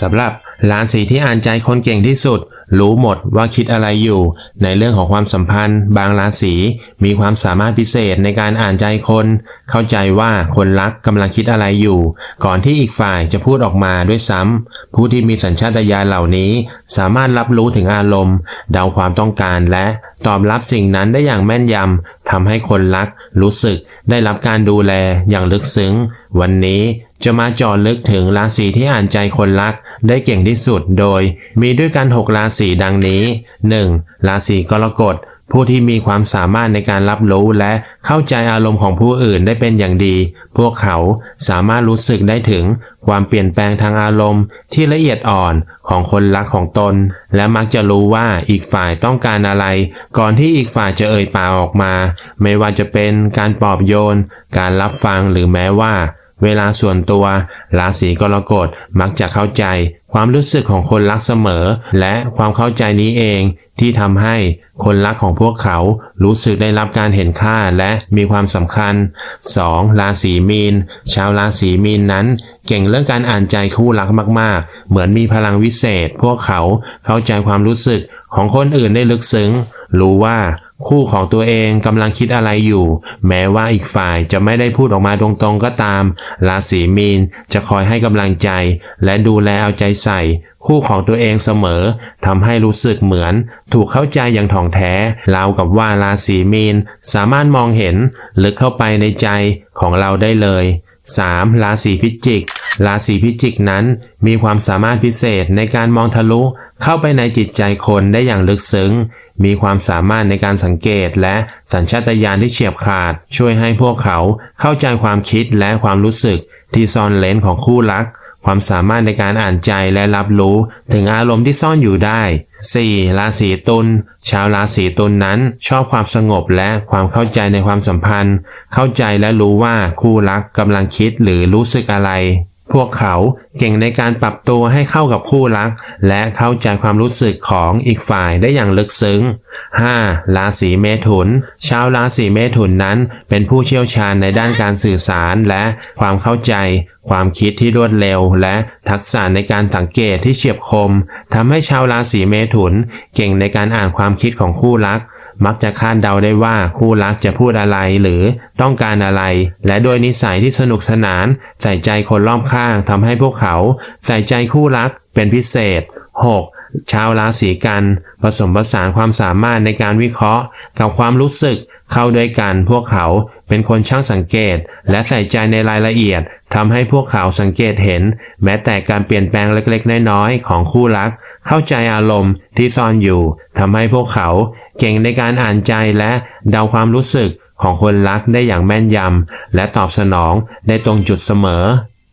สำหรับราศีที่อ่านใจคนเก่งที่สุด รู้หมดว่าคิดอะไรอยู่ ในเรื่องของความสัมพันธ์ บางราศีมีความสามารถพิเศษในการอ่านใจคน เข้าใจว่าคนรักกำลังคิดอะไรอยู่ ก่อนที่อีกฝ่ายจะพูดออกมาด้วยซ้ำผู้ที่มีสัญชาตญาณเหล่านี้ สามารถรับรู้ถึงอารมณ์ เดาความต้องการและตอบรับสิ่งนั้นได้อย่างแม่นยำทำให้คนรัก รู้สึกได้รับการดูแลอย่างลึกซึ้ง วันนี้ จะมาจาะลึกถึงราศีที่อ่านใจคนรักได้เก่งที่สุดโดย มีด้วยกัน 6 ราศีดังนี้ 1. ราศีกรกฎผู้ที่มีความสามารถในการรับรู้และเข้าใจอารมณ์ของผู้อื่นได้เป็นอย่างดี พวกเขาสามารถรู้สึกได้ถึงความเปลี่ยนแปลงทางอารมณ์ ที่ละเอียดอ่อนของคนรักของตน และมักจะรู้ว่าอีกฝ่ายต้องการอะไร ก่อนที่อีกฝ่ายจะเอ่ยปากออกมา ไม่ว่าจะเป็นการปลอบโยน การรับฟังหรือแม้ว่า เวลาส่วนตัว ราศีกรกฎมักจะเข้าใจ ความรู้สึกของคนรักเสมอ และความเข้าใจนี้เอง ที่ทำให้คนรักของพวกเขารู้สึกได้รับการเห็นค่าและมีความสำคัญ 2. ราศีมีน ชาวราศีมีนนั้น เก่งเรื่องการอ่านใจคู่รักมาก ๆ เหมือนมีพลังวิเศษ พวกเขาเข้าใจความรู้สึกของคนอื่นได้ลึกซึ้ง รู้ว่าคู่ของตัวเองกำลังคิดอะไรอยู่ แม้ว่าอีกฝ่ายจะไม่ได้พูดออกมาตรงๆก็ตาม ราศีมีนจะคอยให้กำลังใจ และดูแลเอาใจใส่ คู่ของตัวเองเสมอทำให้รู้สึกเหมือน ถูกเข้าใจอย่างถ่องแท้ราวกับว่าราศีมีนสามารถมองเห็นลึกเข้าไปในใจของเราได้เลย 3. ราศีพิจิก ราศีพิจิกนั้นมีความสามารถพิเศษในการมองทะลุเข้าไปในจิตใจคนได้อย่างลึกซึ้ง มีความสามารถในการสังเกตและสัญชาตญาณที่เฉียบขาด ช่วยให้พวกเขาเข้าใจความคิดและความรู้สึกที่ซ่อนเลนของคู่รัก ความสามารถในการอ่านใจและรับรู้ถึงอารมณ์ที่ซ่อนอยู่ได้ 4. ราศีตุล ชาวราศีตุลนนั้นชอบความสงบและความเข้าใจในความสัมพันธ์ เข้าใจและรู้ว่าคู่รักกำลังคิดหรือรู้สึกอะไร พวกเขา เก่งในการปรับตัวให้เข้ากับคู่รัก และเข้าใจความรู้สึกของอีกฝ่ายได้อย่างลึกซึ้ง 5. ราศีเมถุน ชาวราศีเมถุนนั้น เป็นผู้เชี่ยวชาญในด้านการสื่อสารและความเข้าใจ ความคิดที่รวดเร็ว และทักษะในการสังเกตที่เฉียบคมทำให้ชาวราศีเมถุน เก่งในการอ่านความคิดของคู่รัก มักจะคาดเดาได้ว่าคู่รักจะพูดอะไรหรือต้องการอะไร และโดยนิสัยที่สนุกสนาน ใส่ใจคนรอบข้างทำให้พวกเขาใส่ใจคู่รักเป็นพิเศษ 6. ชาวราศีกัน ผสมผสานความสามารถในการวิเคราะห์ กับความรู้สึกเข้าด้วยกัน พวกเขาเป็นคนช่างสังเกต และใส่ใจในรายละเอียดทำให้พวกเขาสังเกตเห็น แม้แต่การเปลี่ยนแปลงเล็กๆ น้อยๆ ของคู่รัก เข้าใจอารมณ์ที่ซ่อนอยู่ทำให้พวกเขาเก่งในการอ่านใจและเดาความรู้สึกของคนรักได้อย่างแม่นยำและตอบสนองได้ตรงจุดเสมอ